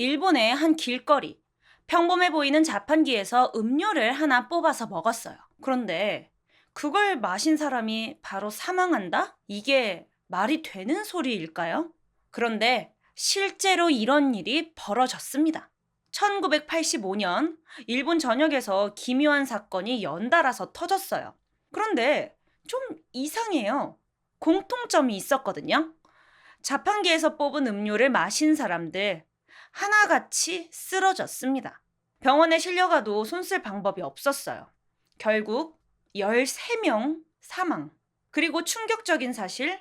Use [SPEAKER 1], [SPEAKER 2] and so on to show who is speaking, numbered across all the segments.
[SPEAKER 1] 일본의 한 길거리. 평범해 보이는 자판기에서 음료를 하나 뽑아서 먹었어요. 그런데 그걸 마신 사람이 바로 사망한다? 이게 말이 되는 소리일까요? 그런데 실제로 이런 일이 벌어졌습니다. 1985년 일본 전역에서 기묘한 사건이 연달아서 터졌어요. 그런데 좀 이상해요. 공통점이 있었거든요. 자판기에서 뽑은 음료를 마신 사람들 하나같이 쓰러졌습니다. 병원에 실려가도 손쓸 방법이 없었어요. 결국 13명 사망. 그리고 충격적인 사실,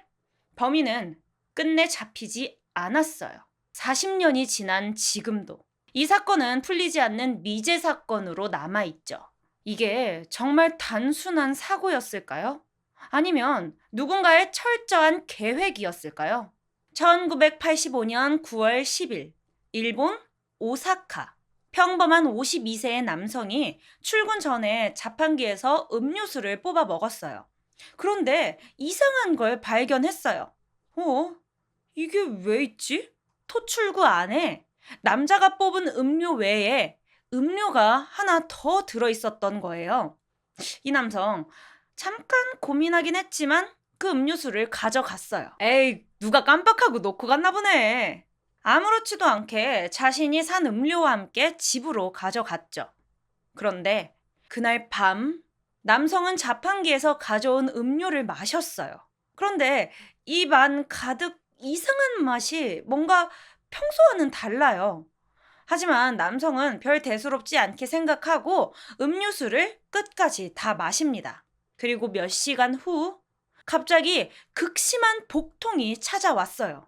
[SPEAKER 1] 범인은 끝내 잡히지 않았어요. 40년이 지난 지금도. 이 사건은 풀리지 않는 미제 사건으로 남아있죠. 이게 정말 단순한 사고였을까요? 아니면 누군가의 철저한 계획이었을까요? 1985년 9월 10일, 일본 오사카. 평범한 52세의 남성이 출근 전에 자판기에서 음료수를 뽑아 먹었어요. 그런데 이상한 걸 발견했어요. 어? 이게 왜 있지? 토출구 안에 남자가 뽑은 음료 외에 음료가 하나 더 들어 있었던 거예요. 이 남성 잠깐 고민하긴 했지만 그 음료수를 가져갔어요. 에이, 누가 깜빡하고 놓고 갔나 보네. 아무렇지도 않게 자신이 산 음료와 함께 집으로 가져갔죠. 그런데 그날 밤 남성은 자판기에서 가져온 음료를 마셨어요. 그런데 입 안 가득 이상한 맛이 뭔가 평소와는 달라요. 하지만 남성은 별 대수롭지 않게 생각하고 음료수를 끝까지 다 마십니다. 그리고 몇 시간 후 갑자기 극심한 복통이 찾아왔어요.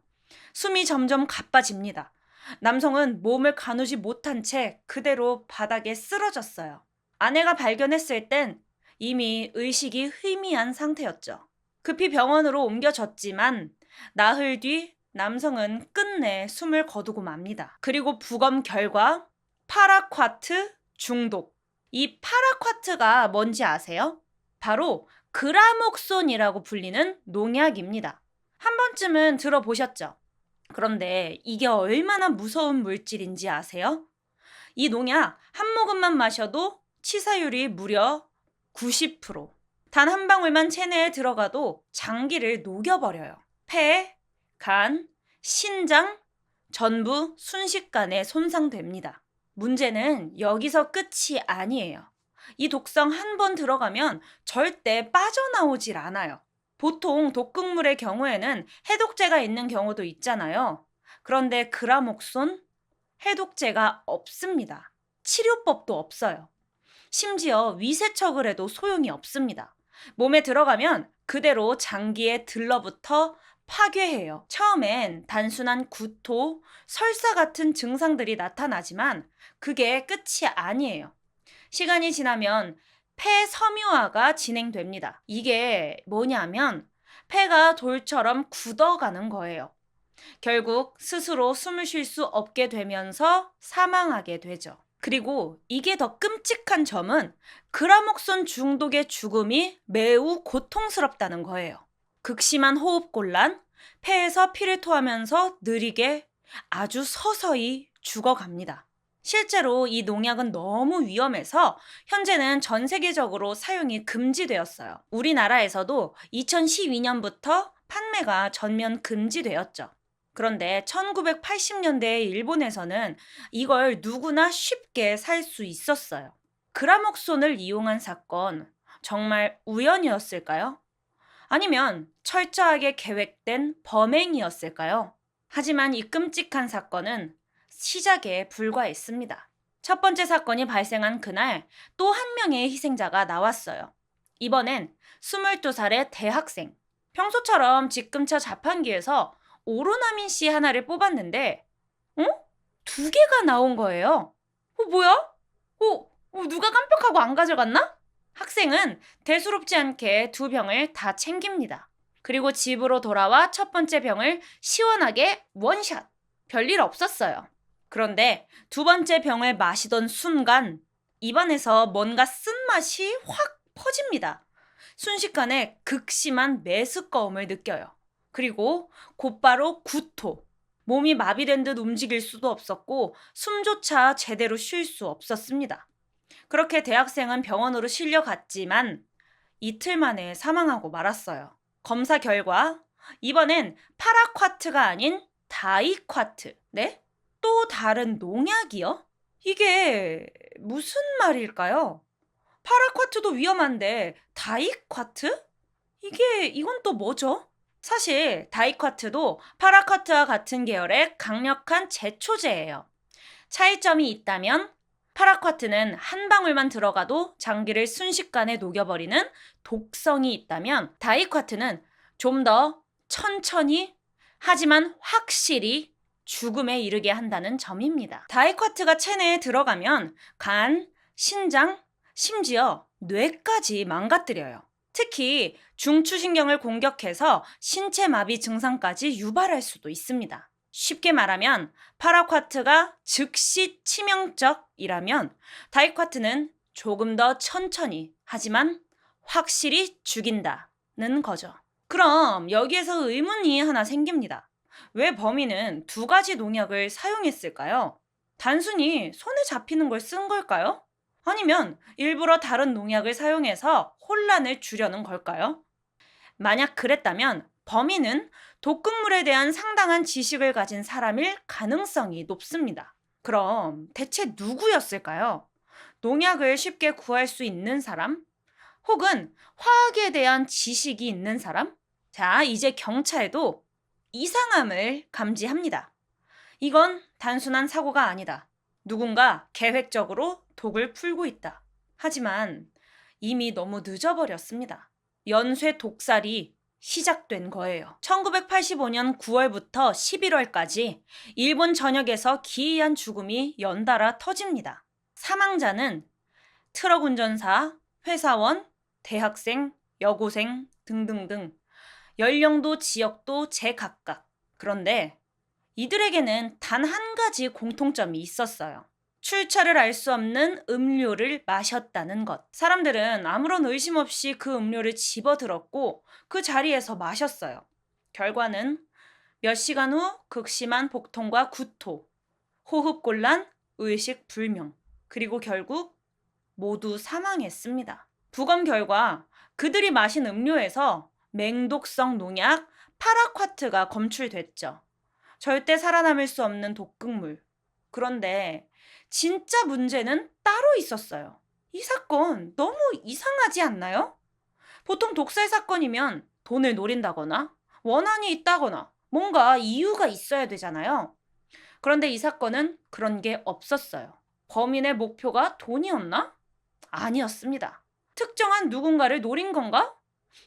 [SPEAKER 1] 숨이 점점 가빠집니다. 남성은 몸을 가누지 못한 채 그대로 바닥에 쓰러졌어요. 아내가 발견했을 땐 이미 의식이 희미한 상태였죠. 급히 병원으로 옮겨졌지만 나흘 뒤 남성은 끝내 숨을 거두고 맙니다. 그리고 부검 결과 파라콰트 중독. 이 파라콰트가 뭔지 아세요? 바로 그라목손이라고 불리는 농약입니다. 한 번쯤은 들어보셨죠? 그런데 이게 얼마나 무서운 물질인지 아세요? 이 농약 한 모금만 마셔도 치사율이 무려 90%. 단 한 방울만 체내에 들어가도 장기를 녹여버려요. 폐, 간, 신장, 전부 순식간에 손상됩니다. 문제는 여기서 끝이 아니에요. 이 독성 한 번 들어가면 절대 빠져나오질 않아요. 보통 독극물의 경우에는 해독제가 있는 경우도 있잖아요. 그런데 그라목손 해독제가 없습니다. 치료법도 없어요. 심지어 위세척을 해도 소용이 없습니다. 몸에 들어가면 그대로 장기에 들러붙어 파괴해요. 처음엔 단순한 구토, 설사 같은 증상들이 나타나지만 그게 끝이 아니에요. 시간이 지나면 폐 섬유화가 진행됩니다. 이게 뭐냐면 폐가 돌처럼 굳어가는 거예요. 결국 스스로 숨을 쉴 수 없게 되면서 사망하게 되죠. 그리고 이게 더 끔찍한 점은 그라목손 중독의 죽음이 매우 고통스럽다는 거예요. 극심한 호흡곤란, 폐에서 피를 토하면서 느리게 아주 서서히 죽어갑니다. 실제로 이 농약은 너무 위험해서 현재는 전 세계적으로 사용이 금지되었어요. 우리나라에서도 2012년부터 판매가 전면 금지되었죠. 그런데 1980년대 일본에서는 이걸 누구나 쉽게 살 수 있었어요. 그라목손을 이용한 사건 정말 우연이었을까요? 아니면 철저하게 계획된 범행이었을까요? 하지만 이 끔찍한 사건은 시작에 불과했습니다. 첫 번째 사건이 발생한 그날 또 한 명의 희생자가 나왔어요. 이번엔 22살의 대학생. 평소처럼 지금차 자판기에서 오로나민 씨 하나를 뽑았는데, 어? 두 개가 나온 거예요. 어, 뭐야? 어, 어, 누가 깜빡하고 안 가져갔나? 학생은 대수롭지 않게 두 병을 다 챙깁니다. 그리고 집으로 돌아와 첫 번째 병을 시원하게 원샷. 별일 없었어요. 그런데 두 번째 병을 마시던 순간 입안에서 뭔가 쓴맛이 확 퍼집니다. 순식간에 극심한 메스꺼움을 느껴요. 그리고 곧바로 구토. 몸이 마비된 듯 움직일 수도 없었고 숨조차 제대로 쉴 수 없었습니다. 그렇게 대학생은 병원으로 실려갔지만 이틀 만에 사망하고 말았어요. 검사 결과 이번엔 파라콰트가 아닌 다이콰트. 네? 또 다른 농약이요? 이게 무슨 말일까요? 파라콰트도 위험한데 다이콰트? 이게 이건 또 뭐죠? 사실 다이콰트도 파라콰트와 같은 계열의 강력한 제초제예요. 차이점이 있다면 파라콰트는 한 방울만 들어가도 장기를 순식간에 녹여버리는 독성이 있다면 다이콰트는 좀 더 천천히 하지만 확실히 죽음에 이르게 한다는 점입니다. 다이콰트가 체내에 들어가면 간, 신장, 심지어 뇌까지 망가뜨려요. 특히 중추신경을 공격해서 신체 마비 증상까지 유발할 수도 있습니다. 쉽게 말하면 파라콰트가 즉시 치명적이라면 다이콰트는 조금 더 천천히 하지만 확실히 죽인다는 거죠. 그럼 여기에서 의문이 하나 생깁니다. 왜 범인은 두 가지 농약을 사용했을까요? 단순히 손에 잡히는 걸 쓴 걸까요? 아니면 일부러 다른 농약을 사용해서 혼란을 주려는 걸까요? 만약 그랬다면 범인은 독극물에 대한 상당한 지식을 가진 사람일 가능성이 높습니다. 그럼 대체 누구였을까요? 농약을 쉽게 구할 수 있는 사람? 혹은 화학에 대한 지식이 있는 사람? 자, 이제 경찰도 이상함을 감지합니다. 이건 단순한 사고가 아니다. 누군가 계획적으로 독을 풀고 있다. 하지만 이미 너무 늦어버렸습니다. 연쇄 독살이 시작된 거예요. 1985년 9월부터 11월까지 일본 전역에서 기이한 죽음이 연달아 터집니다. 사망자는 트럭 운전사, 회사원, 대학생, 여고생 등등등 연령도 지역도 제각각. 그런데 이들에게는 단 한 가지 공통점이 있었어요. 출처를 알 수 없는 음료를 마셨다는 것. 사람들은 아무런 의심 없이 그 음료를 집어 들었고 그 자리에서 마셨어요. 결과는 몇 시간 후 극심한 복통과 구토, 호흡곤란, 의식 불명, 그리고 결국 모두 사망했습니다. 부검 결과 그들이 마신 음료에서 맹독성 농약 파라콰트가 검출됐죠. 절대 살아남을 수 없는 독극물. 그런데 진짜 문제는 따로 있었어요. 이 사건 너무 이상하지 않나요? 보통 독살 사건이면 돈을 노린다거나 원한이 있다거나 뭔가 이유가 있어야 되잖아요. 그런데 이 사건은 그런 게 없었어요. 범인의 목표가 돈이었나? 아니었습니다. 특정한 누군가를 노린 건가?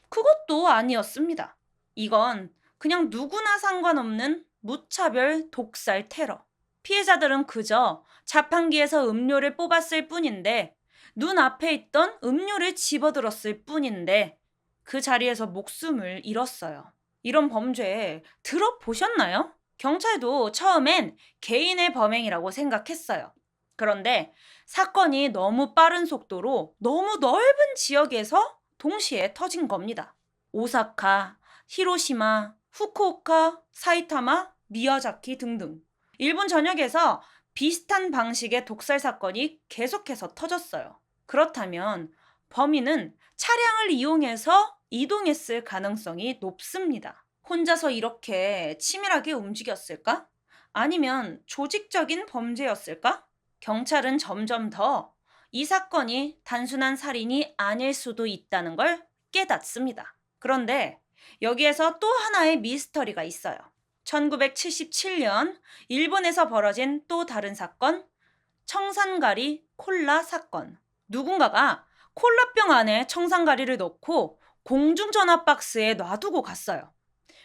[SPEAKER 1] 그것도 아니었습니다. 이건 그냥 누구나 상관없는 무차별 독살 테러. 피해자들은 그저 자판기에서 음료를 뽑았을 뿐인데 눈앞에 있던 음료를 집어들었을 뿐인데 그 자리에서 목숨을 잃었어요. 이런 범죄 들어보셨나요? 경찰도 처음엔 개인의 범행이라고 생각했어요. 그런데 사건이 너무 빠른 속도로 너무 넓은 지역에서 동시에 터진 겁니다. 오사카, 히로시마, 후쿠오카, 사이타마, 미야자키 등등. 일본 전역에서 비슷한 방식의 독살 사건이 계속해서 터졌어요. 그렇다면 범인은 차량을 이용해서 이동했을 가능성이 높습니다. 혼자서 이렇게 치밀하게 움직였을까? 아니면 조직적인 범죄였을까? 경찰은 점점 더 이 사건이 단순한 살인이 아닐 수도 있다는 걸 깨닫습니다. 그런데 여기에서 또 하나의 미스터리가 있어요. 1977년 일본에서 벌어진 또 다른 사건, 청산가리 콜라 사건. 누군가가 콜라병 안에 청산가리를 넣고 공중전화 박스에 놔두고 갔어요.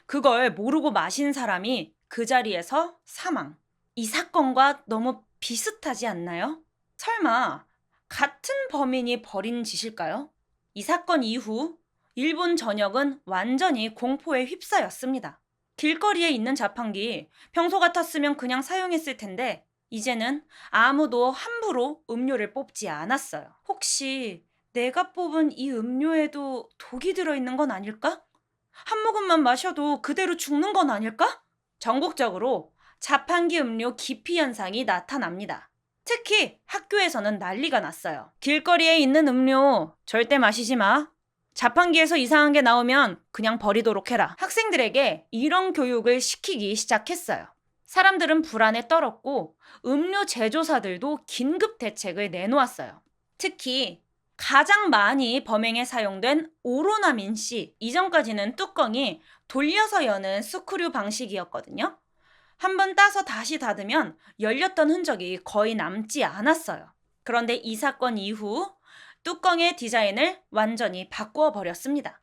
[SPEAKER 1] 그걸 모르고 마신 사람이 그 자리에서 사망. 이 사건과 너무 비슷하지 않나요? 설마 같은 범인이 벌인 짓일까요? 이 사건 이후 일본 전역은 완전히 공포에 휩싸였습니다. 길거리에 있는 자판기 평소 같았으면 그냥 사용했을 텐데 이제는 아무도 함부로 음료를 뽑지 않았어요. 혹시 내가 뽑은 이 음료에도 독이 들어있는 건 아닐까? 한 모금만 마셔도 그대로 죽는 건 아닐까? 전국적으로 자판기 음료 기피 현상이 나타납니다. 특히 학교에서는 난리가 났어요. 길거리에 있는 음료 절대 마시지 마. 자판기에서 이상한 게 나오면 그냥 버리도록 해라. 학생들에게 이런 교육을 시키기 시작했어요. 사람들은 불안에 떨었고 음료 제조사들도 긴급 대책을 내놓았어요. 특히 가장 많이 범행에 사용된 오로나민 C 이전까지는 뚜껑이 돌려서 여는 스크류 방식이었거든요. 한번 따서 다시 닫으면 열렸던 흔적이 거의 남지 않았어요. 그런데 이 사건 이후 뚜껑의 디자인을 완전히 바꾸어 버렸습니다.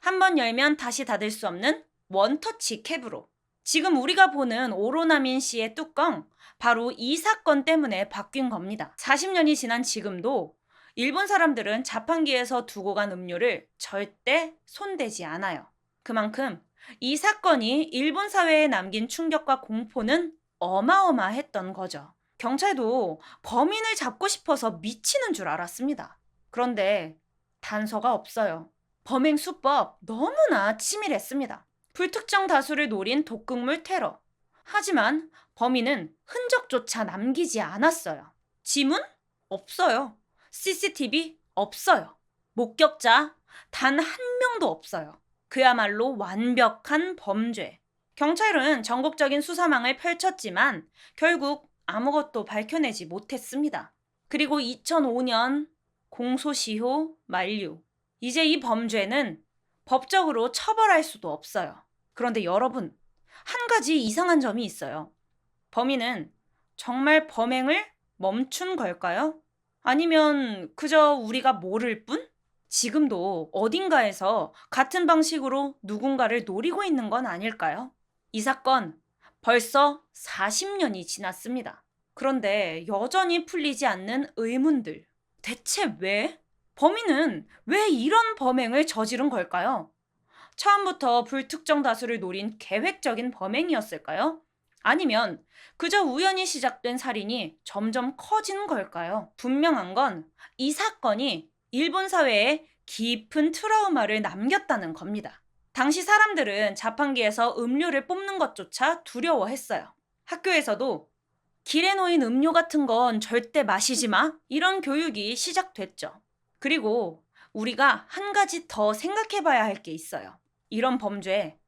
[SPEAKER 1] 한번 열면 다시 닫을 수 없는 원터치 캡으로. 지금 우리가 보는 오로나민 씨의 뚜껑, 바로 이 사건 때문에 바뀐 겁니다. 40년이 지난 지금도 일본 사람들은 자판기에서 두고 간 음료를 절대 손대지 않아요. 그만큼 이 사건이 일본 사회에 남긴 충격과 공포는 어마어마했던 거죠. 경찰도 범인을 잡고 싶어서 미치는 줄 알았습니다. 그런데 단서가 없어요. 범행 수법 너무나 치밀했습니다. 불특정 다수를 노린 독극물 테러. 하지만 범인은 흔적조차 남기지 않았어요. 지문? 없어요. CCTV? 없어요. 목격자? 단 한 명도 없어요. 그야말로 완벽한 범죄. 경찰은 전국적인 수사망을 펼쳤지만 결국 아무것도 밝혀내지 못했습니다. 그리고 2005년 공소시효 만료. 이제 이 범죄는 법적으로 처벌할 수도 없어요. 그런데 여러분, 한 가지 이상한 점이 있어요. 범인은 정말 범행을 멈춘 걸까요? 아니면 그저 우리가 모를 뿐? 지금도 어딘가에서 같은 방식으로 누군가를 노리고 있는 건 아닐까요? 이 사건 벌써 40년이 지났습니다. 그런데 여전히 풀리지 않는 의문들. 대체 왜? 범인은 왜 이런 범행을 저지른 걸까요? 처음부터 불특정 다수를 노린 계획적인 범행이었을까요? 아니면 그저 우연히 시작된 살인이 점점 커지는 걸까요? 분명한 건 이 사건이 일본 사회에 깊은 트라우마를 남겼다는 겁니다. 당시 사람들은 자판기에서 음료를 뽑는 것조차 두려워했어요. 학교에서도 길에 놓인 음료 같은 건 절대 마시지 마. 이런 교육이 시작됐죠. 그리고 우리가 한 가지 더 생각해 봐야 할 게 있어요. 이런 범죄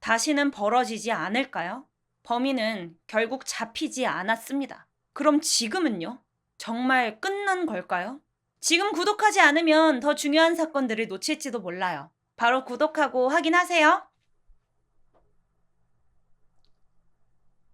[SPEAKER 1] 다시는 벌어지지 않을까요? 범인은 결국 잡히지 않았습니다. 그럼 지금은요? 정말 끝난 걸까요? 지금 구독하지 않으면 더 중요한 사건들을 놓칠지도 몰라요. 바로 구독하고 확인하세요.